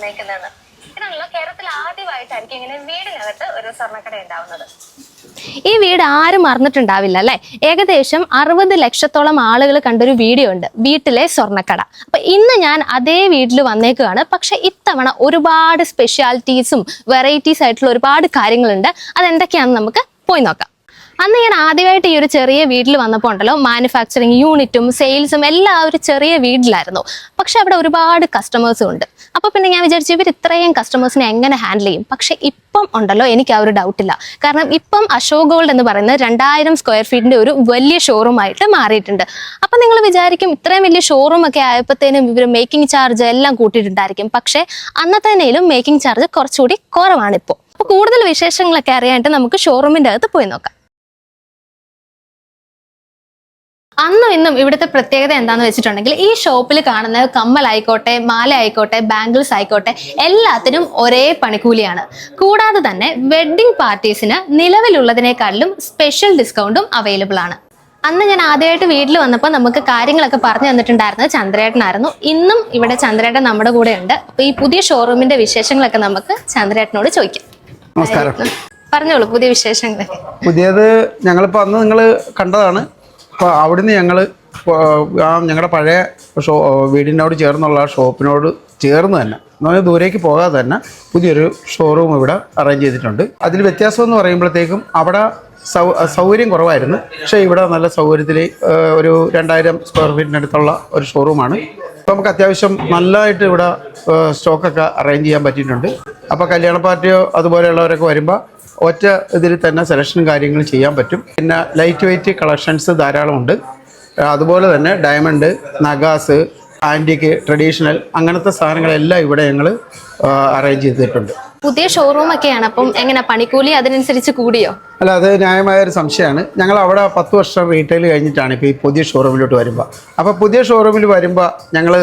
വന്നേക്കുന്നതെന്ന്. ഇതിനുള്ള കേരളത്തിൽ ആദ്യമായിട്ടായിരിക്കും ഇങ്ങനെ വീടിനകത്ത് ഒരു സ്വർണക്കട ഉണ്ടാവുന്നത്. ഈ വീട് ആരും മറന്നിട്ടുണ്ടാവില്ല അല്ലെ? ഏകദേശം അറുപത് ലക്ഷത്തോളം ആളുകൾ കണ്ടൊരു വീഡിയോ ഉണ്ട് വീട്ടിലെ സ്വർണക്കട. അപ്പൊ ഇന്ന് ഞാൻ അതേ വീട്ടിൽ വന്നേക്കുകയാണ്. പക്ഷെ ഇത്തവണ ഒരുപാട് സ്പെഷ്യാലിറ്റീസും വെറൈറ്റീസ് ആയിട്ടുള്ള ഒരുപാട് കാര്യങ്ങളുണ്ട്. അതെന്തൊക്കെയാണെന്ന് നമുക്ക് പോയി നോക്കാം. അന്ന് ഞാൻ ആദ്യമായിട്ട് ഈ ഒരു ചെറിയ വീട്ടിൽ വന്നപ്പോൾ ഉണ്ടല്ലോ മാനുഫാക്ചറിങ് യൂണിറ്റും സെയിൽസും എല്ലാം ഒരു ചെറിയ വീട്ടിലായിരുന്നു. പക്ഷെ അവിടെ ഒരുപാട് കസ്റ്റമേഴ്സും ഉണ്ട്. അപ്പോൾ പിന്നെ ഞാൻ വിചാരിച്ചു ഇവർ ഇത്രയും കസ്റ്റമേഴ്സിനെ എങ്ങനെ ഹാൻഡിൽ ചെയ്യും? പക്ഷെ ഇപ്പം ഉണ്ടല്ലോ എനിക്ക് ആ ഒരു ഡൗട്ടില്ല കാരണം ഇപ്പം അശോക് ഗോൾഡ് എന്ന് പറയുന്നത് രണ്ടായിരം സ്ക്വയർ ഫീറ്റിന്റെ ഒരു വലിയ ഷോറൂം ആയിട്ട് മാറിയിട്ടുണ്ട്. അപ്പൊ നിങ്ങൾ വിചാരിക്കും ഇത്രയും വലിയ ഷോറൂം ഒക്കെ ആയപ്പോഴത്തേനും ഇവർ മേക്കിംഗ് ചാർജ് എല്ലാം കൂട്ടിയിട്ടുണ്ടായിരിക്കും. പക്ഷെ അന്നത്തേനേലും മേക്കിംഗ് ചാർജ് കുറച്ചുകൂടി കുറവാണിപ്പോൾ അപ്പോൾ അപ്പൊ കൂടുതൽ വിശേഷങ്ങളൊക്കെ അറിയാനായിട്ട് നമുക്ക് ഷോറൂമിന്റെ അകത്ത് പോയി നോക്കാം. അന്നും ഇന്നും ഇവിടുത്തെ പ്രത്യേകത എന്താണെന്ന് വെച്ചിട്ടുണ്ടെങ്കിൽ ഈ ഷോപ്പിൽ കാണുന്ന കമ്മൽ ആയിക്കോട്ടെ മാല ആയിക്കോട്ടെ ബാംഗിൾസ് ആയിക്കോട്ടെ എല്ലാത്തിനും ഒരേ പണിക്കൂലിയാണ്. കൂടാതെ തന്നെ വെഡ്ഡിംഗ് പാർട്ടീസിന് നിലവിലുള്ളതിനേക്കാളിലും സ്പെഷ്യൽ ഡിസ്കൗണ്ടും അവൈലബിൾ ആണ്. അന്ന് ഞാൻ ആദ്യമായിട്ട് വീട്ടിൽ വന്നപ്പോൾ നമുക്ക് കാര്യങ്ങളൊക്കെ പറഞ്ഞു തന്നിട്ടുണ്ടായിരുന്നത് ചന്ദ്രേട്ടനായിരുന്നു. ഇന്നും ഇവിടെ ചന്ദ്രേട്ടൻ നമ്മുടെ കൂടെ ഉണ്ട്. അപ്പൊ ഈ പുതിയ ഷോറൂമിന്റെ വിശേഷങ്ങളൊക്കെ നമുക്ക് ചന്ദ്രേട്ടനോട് ചോദിക്കാം. നമസ്കാരം. പറഞ്ഞോളൂ പുതിയ വിശേഷങ്ങൾ പുതിയത് ഞങ്ങളിപ്പോൾ അന്ന് നിങ്ങൾ കണ്ടതാണ്. അപ്പോൾ അവിടുന്ന് ഞങ്ങൾ ആ ഞങ്ങളുടെ പഴയ ഷോ വീടിനോട് ചേർന്നുള്ള ഷോപ്പിനോട് ചേർന്ന് തന്നെ പറഞ്ഞാൽ ദൂരേക്ക് പോകാതെ തന്നെ പുതിയൊരു ഷോറൂം ഇവിടെ അറേഞ്ച് ചെയ്തിട്ടുണ്ട്. അതിൽ വ്യത്യാസം എന്ന് പറയുമ്പോഴത്തേക്കും അവിടെ സൗകര്യം കുറവായിരുന്നു. പക്ഷേ ഇവിടെ നല്ല സൗകര്യത്തിൽ ഒരു രണ്ടായിരം സ്ക്വയർ ഫീറ്റിനടുത്തുള്ള ഒരു ഷോറൂമാണ്. അപ്പോൾ നമുക്ക് അത്യാവശ്യം നല്ലതായിട്ട് ഇവിടെ സ്റ്റോക്കൊക്കെ അറേഞ്ച് ചെയ്യാൻ പറ്റിയിട്ടുണ്ട്. അപ്പോൾ കല്യാണ പാർട്ടിയോ അതുപോലെയുള്ളവരൊക്കെ വരുമ്പോൾ ഒറ്റ ഇതിൽ തന്നെ സെലക്ഷനും കാര്യങ്ങളും ചെയ്യാൻ പറ്റും. പിന്നെ ലൈറ്റ് വെയിറ്റ് കളക്ഷൻസ് ധാരാളമുണ്ട് അതുപോലെ തന്നെ ഡയമണ്ട് നഗാസ് ആന്റിക്ക് ട്രഡീഷണൽ അങ്ങനത്തെ സാധനങ്ങളെല്ലാം ഇവിടെ ഞങ്ങൾ അറേഞ്ച് ചെയ്തിട്ടുണ്ട്. പുതിയ ഷോറൂം ഒക്കെയാണ്. അപ്പം എങ്ങനെ പണിക്കൂലി അതിനനുസരിച്ച് കൂടിയോ? അല്ല അത് ന്യായമായ ഒരു സംശയമാണ്. ഞങ്ങൾ അവിടെ പത്ത് വർഷം റീറ്റെയിൽ കഴിഞ്ഞിട്ടാണ് ഇപ്പോൾ ഈ പുതിയ ഷോറൂമിലോട്ട് വരുമ്പോൾ അപ്പോൾ പുതിയ ഷോറൂമിൽ വരുമ്പോൾ ഞങ്ങൾ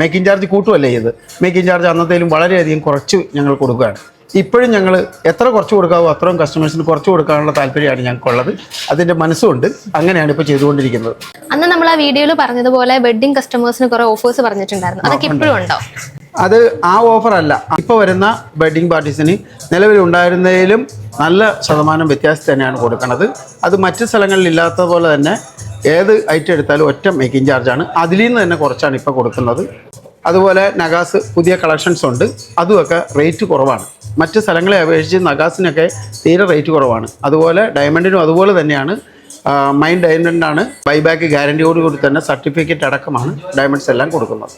മേക്കിംഗ് ചാർജ് കൂട്ടുമല്ലേ ചെയ്ത്? മേക്കിംഗ് ചാർജ് അന്നത്തേലും വളരെയധികം കുറച്ച് ഞങ്ങൾ കൊടുക്കുകയാണ്. ഇപ്പോഴും ഞങ്ങൾ എത്ര കുറച്ച് കൊടുക്കാവോ അത്രയും കസ്റ്റമേഴ്സിന് കുറച്ച് കൊടുക്കാനുള്ള താല്പര്യമാണ് ഞങ്ങൾക്കുള്ളത്. അതിന്റെ മനസ്സുകൊണ്ട് അങ്ങനെയാണ് ഇപ്പോൾ ചെയ്തുകൊണ്ടിരിക്കുന്നത്. അന്ന് നമ്മൾ ആ വീഡിയോയിൽ പറഞ്ഞതുപോലെ വെഡിങ് കസ്റ്റമേഴ്സിന് കുറേ ഓഫേഴ്സ് പറഞ്ഞിട്ടുണ്ടായിരുന്നു. അതൊക്കെ ഇപ്പോഴും ഉണ്ടോ? അത് ആ ഓഫർ അല്ല ഇപ്പോൾ വരുന്ന വെഡ്ഡിംഗ് പാർട്ടീസിന് നിലവിലുണ്ടായിരുന്നതിലും നല്ല ശതമാനം വ്യത്യാസം തന്നെയാണ് കൊടുക്കുന്നത്. അത് മറ്റ് സ്ഥലങ്ങളിൽ ഇല്ലാത്ത പോലെ തന്നെ ഏത് ഐറ്റം എടുത്താലും ഒറ്റ മേക്കിംഗ് ചാർജാണ് അതിൽ നിന്ന് തന്നെ കുറച്ചാണ് ഇപ്പോൾ കൊടുക്കുന്നത്. അതുപോലെ നഗാസ് പുതിയ കളക്ഷൻസ് ഉണ്ട്. അതുമൊക്കെ റേറ്റ് കുറവാണ്. മറ്റ് സ്ഥലങ്ങളെ അപേക്ഷിച്ച് നഗാസിനൊക്കെ തീരെ റേറ്റ് കുറവാണ്. അതുപോലെ ഡയമണ്ടിനും അതുപോലെ തന്നെയാണ്. മൈൻ ഡയമണ്ടാണ് ബൈബാക്ക് ഗ്യാരണ്ടിയോടുകൂടി തന്നെ സർട്ടിഫിക്കറ്റ് അടക്കമാണ് ഡയമണ്ട്സ് എല്ലാം കൊടുക്കുന്നത്.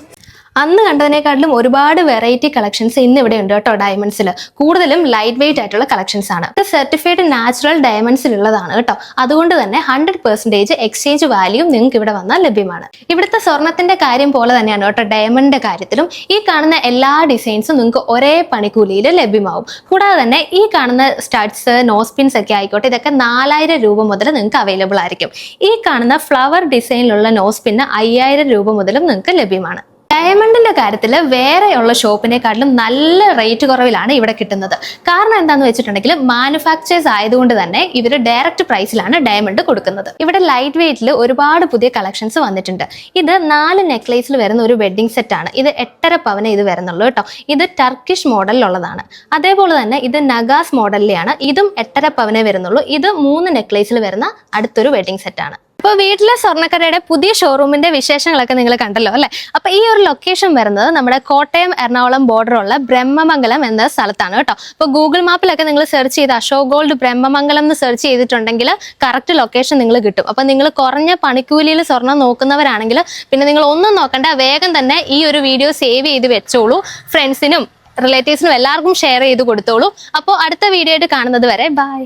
അന്ന് കണ്ടതിനേക്കാട്ടിലും ഒരുപാട് വെറൈറ്റി കളക്ഷൻസ് ഇന്ന് ഇവിടെ ഉണ്ട് കേട്ടോ ഡയമണ്ട്സിൽ കൂടുതലും ലൈറ്റ് വെയിറ്റ് ആയിട്ടുള്ള കളക്ഷൻസ് ആണ്. ഇത് സർട്ടിഫൈഡ് നാച്ചുറൽ ഡയമണ്ട്സിലുള്ളതാണ് കേട്ടോ. അതുകൊണ്ട് തന്നെ ഹൺഡ്രഡ് പെർസെന്റേജ് എക്സ്ചേഞ്ച് വാല്യൂ നിങ്ങൾക്ക് ഇവിടെ വന്നാൽ ലഭ്യമാണ്. ഇവിടുത്തെ സ്വർണത്തിന്റെ കാര്യം പോലെ തന്നെയാണ് കേട്ടോ ഡയമണ്ടിന്റെ കാര്യത്തിലും. ഈ കാണുന്ന എല്ലാ ഡിസൈൻസും നിങ്ങൾക്ക് ഒരേ പണിക്കൂലിയിൽ ലഭ്യമാവും. കൂടാതെ തന്നെ ഈ കാണുന്ന സ്റ്റഡ്സ് നോസ്പിൻസ് ഒക്കെ ആയിക്കോട്ടെ ഇതൊക്കെ നാലായിരം രൂപ മുതൽ നിങ്ങൾക്ക് അവൈലബിൾ ആയിരിക്കും. ഈ കാണുന്ന ഫ്ലവർ ഡിസൈനിലുള്ള നോസ്പിന് അയ്യായിരം രൂപ മുതലും നിങ്ങൾക്ക് ലഭ്യമാണ്. ഡയമണ്ടിന്റെ കാര്യത്തിൽ വേറെയുള്ള ഷോപ്പിനെക്കാട്ടിലും നല്ല റേറ്റ് കുറവിലാണ് ഇവിടെ കിട്ടുന്നത്. കാരണം എന്താണെന്ന് വെച്ചിട്ടുണ്ടെങ്കിൽ മാനുഫാക്ചേഴ്സ് ആയതുകൊണ്ട് തന്നെ ഇവർ ഡയറക്റ്റ് പ്രൈസിലാണ് ഡയമണ്ട് കൊടുക്കുന്നത്. ഇവിടെ ലൈറ്റ് വെയിറ്റിൽ ഒരുപാട് പുതിയ കളക്ഷൻസ് വന്നിട്ടുണ്ട്. ഇത് നാല് നെക്ലേസിൽ വരുന്ന ഒരു വെഡ്ഡിംഗ് സെറ്റ് ആണ്. ഇത് എട്ടര പവന് ഇത് വരുന്നുള്ളൂ കേട്ടോ. ഇത് ടർക്കിഷ് മോഡലിലുള്ളതാണ് അതേപോലെ തന്നെ ഇത് നഗാസ് മോഡലിലെയാണ് ഇതും എട്ടര പവനെ വരുന്നുള്ളൂ. ഇത് മൂന്ന് നെക്ലേസിൽ വരുന്ന അടുത്തൊരു വെഡ്ഡിംഗ് സെറ്റ് ആണ്. അപ്പോൾ വീട്ടിലെ സ്വർണക്കടയുടെ പുതിയ ഷോറൂമിന്റെ വിശേഷങ്ങളൊക്കെ നിങ്ങൾ കണ്ടല്ലോ അല്ലെ? അപ്പൊ ഈ ഒരു ലൊക്കേഷൻ വരുന്നത് നമ്മുടെ കോട്ടയം എറണാകുളം ബോർഡറുള്ള ബ്രഹ്മമംഗലം എന്ന സ്ഥലത്താണ് കേട്ടോ. അപ്പോൾ ഗൂഗിൾ മാപ്പിലൊക്കെ നിങ്ങൾ സെർച്ച് ചെയ്ത് അശോക് ഗോൾഡ് ബ്രഹ്മമംഗലം എന്ന് സെർച്ച് ചെയ്തിട്ടുണ്ടെങ്കിൽ കറക്റ്റ് ലൊക്കേഷൻ നിങ്ങൾ കിട്ടും. അപ്പൊ നിങ്ങൾ കുറഞ്ഞ പണിക്കൂലിയിൽ സ്വർണം നോക്കുന്നവരാണെങ്കിൽ പിന്നെ നിങ്ങൾ ഒന്നും നോക്കണ്ട വേഗം തന്നെ ഈ ഒരു വീഡിയോ സേവ് ചെയ്ത് വെച്ചോളൂ. ഫ്രണ്ട്സിനും റിലേറ്റീവ്സിനും എല്ലാവർക്കും ഷെയർ ചെയ്ത് കൊടുത്തോളൂ. അപ്പോൾ അടുത്ത വീഡിയോ ആയിട്ട് കാണുന്നത് വരെ ബൈ